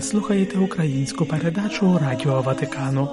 Ви слухаєте українську передачу Радіо Ватикану.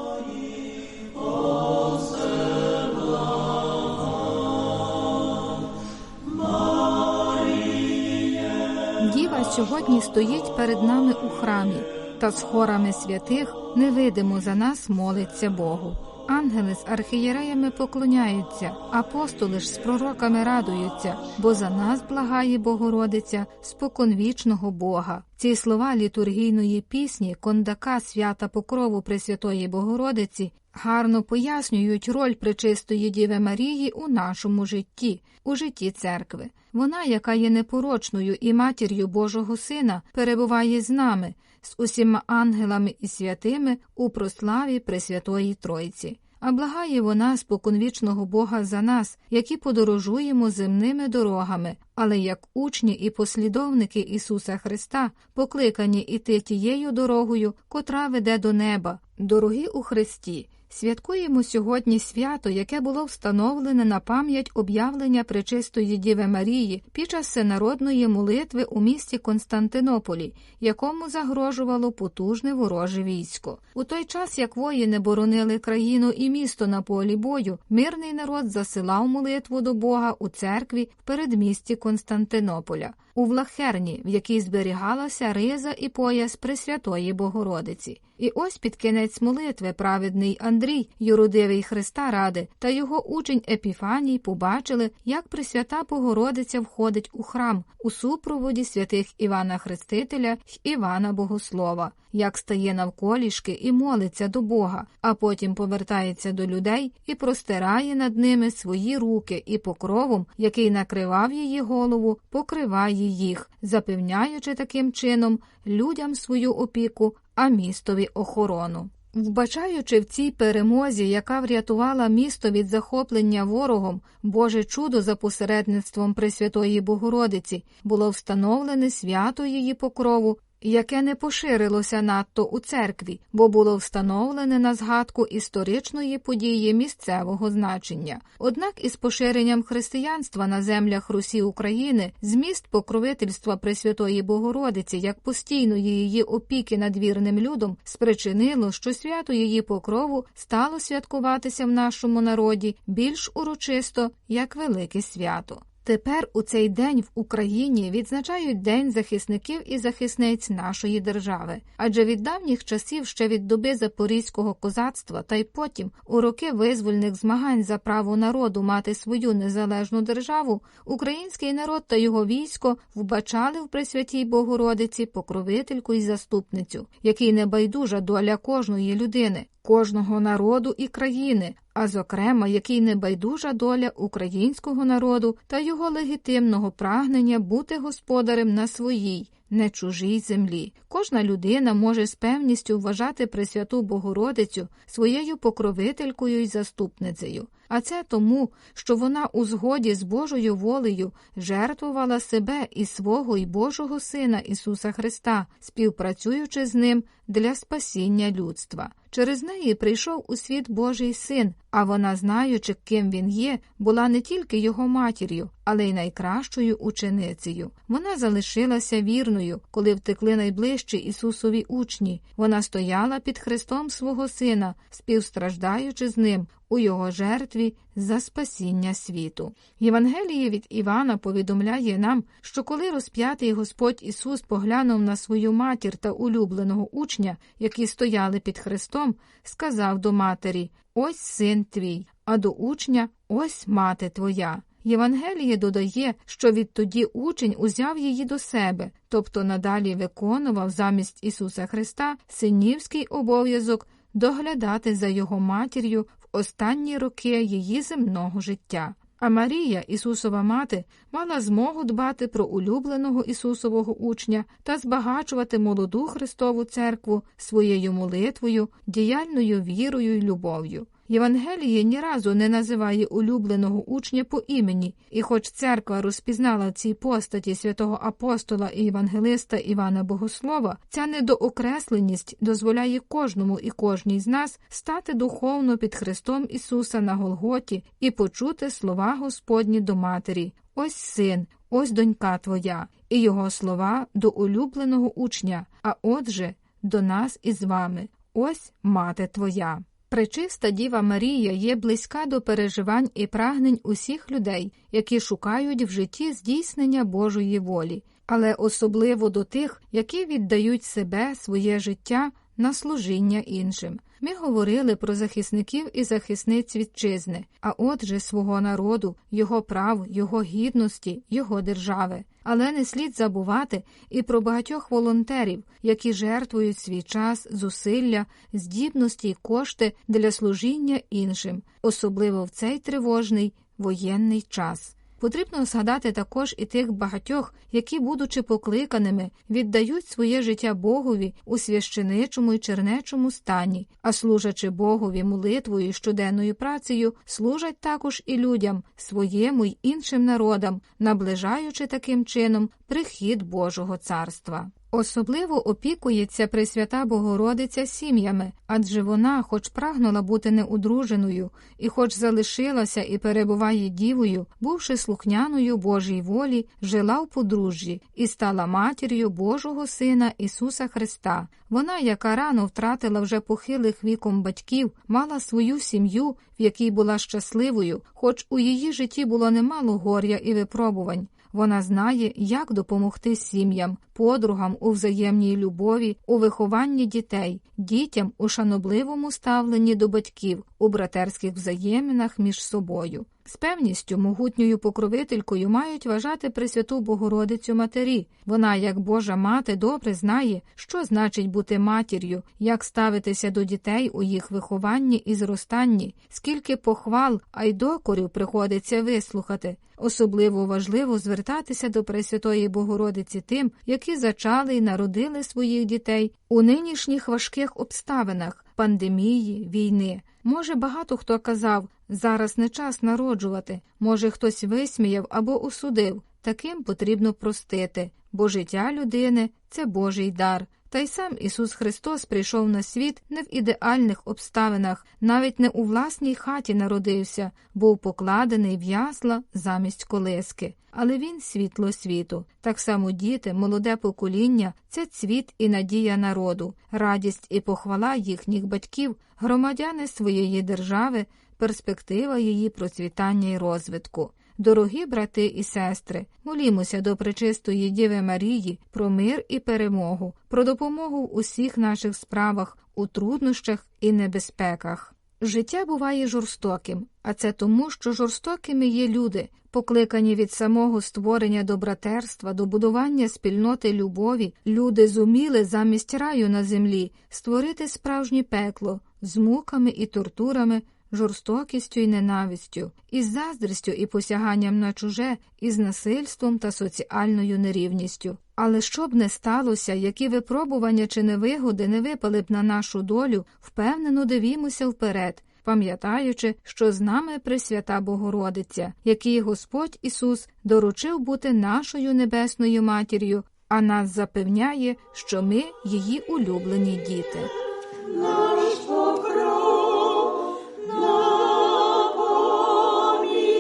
Діва сьогодні стоїть перед нами у храмі, та з хорами святих невидимо за нас молиться Богу. Ангели з архієреями поклоняються, апостоли ж з пророками радуються, бо за нас благає Богородиця споконвічного Бога. Ці слова літургійної пісні кондака свята покрову Пресвятої Богородиці гарно пояснюють роль пречистої Діви Марії у нашому житті, у житті церкви. Вона, яка є непорочною і матір'ю Божого Сина, перебуває з нами, з усіма ангелами і святими у прославі Пресвятої Тройці. А благає вона споконвічного Бога за нас, які подорожуємо земними дорогами, але як учні і послідовники Ісуса Христа покликані іти тією дорогою, котра веде до неба, дорогі у Христі. Святкуємо сьогодні свято, яке було встановлене на пам'ять об'явлення Пречистої Діви Марії під час всенародної молитви у місті Константинополі, якому загрожувало потужне вороже військо. У той час, як воїни боронили країну і місто на полі бою, мирний народ засилав молитву до Бога у церкві в передмісті Константинополя. У влахерні, в якій зберігалася риза і пояс Пресвятої Богородиці. І ось під кінець молитви праведний Андрій, юродивий Христа ради, та його учень Епіфаній побачили, як Пресвята Богородиця входить у храм у супроводі святих Івана Хрестителя й Івана Богослова, як стає навколішки і молиться до Бога, а потім повертається до людей і простирає над ними свої руки і покровом, який накривав її голову, покриває їх, запевняючи таким чином людям свою опіку, а містові охорону. Вбачаючи в цій перемозі, яка врятувала місто від захоплення ворогом, Боже чудо за посередництвом Пресвятої Богородиці, було встановлене свято її покрову, яке не поширилося надто у церкві, бо було встановлене на згадку історичної події місцевого значення. Однак із поширенням християнства на землях Русі України зміст покровительства Пресвятої Богородиці як постійної її опіки над вірним людом спричинило, що свято її покрову стало святкуватися в нашому народі більш урочисто як велике свято. Тепер у цей день в Україні відзначають День захисників і захисниць нашої держави, адже від давніх часів, ще від доби запорізького козацтва, та й потім, у роки визвольних змагань за право народу мати свою незалежну державу, український народ та його військо вбачали в Пресвятій Богородиці покровительку і заступницю, який не байдужа доля кожної людини. Кожного народу і країни, а зокрема, який небайдужа доля українського народу та його легітимного прагнення бути господарем на своїй, не чужій землі. Кожна людина може з певністю вважати Пресвяту Богородицю своєю покровителькою і заступницею. А це тому, що вона у згоді з Божою волею жертвувала себе і свого і Божого Сина Ісуса Христа, співпрацюючи з ним для спасіння людства. Через неї прийшов у світ Божий син, а вона, знаючи, ким він є, була не тільки його матір'ю, але й найкращою ученицею. Вона залишилася вірною, коли втекли найближчі Ісусові учні. Вона стояла під хрестом свого сина, співстраждаючи з ним у його жертві за спасіння світу. Євангеліє від Івана повідомляє нам, що коли розп'ятий Господь Ісус поглянув на свою матір та улюбленого учня, які стояли під хрестом, сказав до матері Ось син твій, а до учня ось мати твоя. Євангеліє додає, що відтоді учень узяв її до себе, тобто надалі виконував замість Ісуса Христа синівський обов'язок доглядати за його матір'ю в останні роки її земного життя. А Марія, Ісусова мати, мала змогу дбати про улюбленого Ісусового учня та збагачувати молоду Христову церкву своєю молитвою, діяльною вірою й любов'ю. Євангеліє ні разу не називає улюбленого учня по імені, і хоч церква розпізнала в цій постаті святого апостола і євангелиста Івана Богослова, ця недоокресленість дозволяє кожному і кожній з нас стати духовно під Христом Ісуса на Голготі і почути слова Господні до матері. Ось син, ось донька твоя, і його слова до улюбленого учня, а отже, до нас із вами. Ось мати твоя. Пречиста Діва Марія є близька до переживань і прагнень усіх людей, які шукають в житті здійснення Божої волі, але особливо до тих, які віддають себе, своє життя на служіння іншим. Ми говорили про захисників і захисниць вітчизни, а отже, свого народу, його прав, його гідності, його держави. Але не слід забувати і про багатьох волонтерів, які жертвують свій час, зусилля, здібності й кошти для служіння іншим, особливо в цей тривожний воєнний час. Потрібно згадати також і тих багатьох, які, будучи покликаними, віддають своє життя Богові у священичому й чернечому стані, а служачи Богові молитвою і щоденною працею, служать також і людям, своєму й іншим народам, наближаючи таким чином прихід Божого царства. Особливо опікується Пресвята Богородиця сім'ями, адже вона, хоч прагнула бути неудруженою, і хоч залишилася і перебуває дівою, бувши слухняною Божій волі, жила в подружжі і стала матір'ю Божого Сина Ісуса Христа. Вона, яка рано втратила вже похилих віком батьків, мала свою сім'ю, в якій була щасливою, хоч у її житті було немало горя і випробувань. Вона знає, як допомогти сім'ям, подругам у взаємній любові, у вихованні дітей, дітям у шанобливому ставленні до батьків, у братерських взаєминах між собою. З певністю могутньою покровителькою мають вважати Пресвяту Богородицю Матері. Вона, як Божа мати, добре знає, що значить бути матір'ю, як ставитися до дітей у їх вихованні і зростанні, скільки похвал, а й докорів приходиться вислухати. Особливо важливо звертатися до Пресвятої Богородиці тим, які зачали й народили своїх дітей у нинішніх важких обставинах пандемії, війни. Може, багато хто казав зараз не час народжувати, може, хтось висміяв або осудив. Таким потрібно простити, бо життя людини це Божий дар. Та й сам Ісус Христос прийшов на світ не в ідеальних обставинах, навіть не у власній хаті народився, був покладений в ясла замість колиски. Але він світло світу. Так само діти, молоде покоління це цвіт і надія народу, радість і похвала їхніх батьків, громадяни своєї держави, перспектива її процвітання і розвитку. Дорогі брати і сестри, молімося до пречистої Діви Марії про мир і перемогу, про допомогу в усіх наших справах, у труднощах і небезпеках. Життя буває жорстоким, а це тому, що жорстокими є люди, покликані від самого створення до братерства, до будування спільноти любові, люди зуміли замість раю на землі створити справжнє пекло з муками і тортурами жорстокістю і ненавистю, із заздрістю і посяганням на чуже, із насильством та соціальною нерівністю. Але що б не сталося, які випробування чи невигоди не випали б на нашу долю, впевнено дивімося вперед. Пам'ятаючи, що з нами Пресвята Богородиця, який Господь Ісус доручив бути нашою небесною матір'ю, а нас запевняє, що ми її улюблені діти.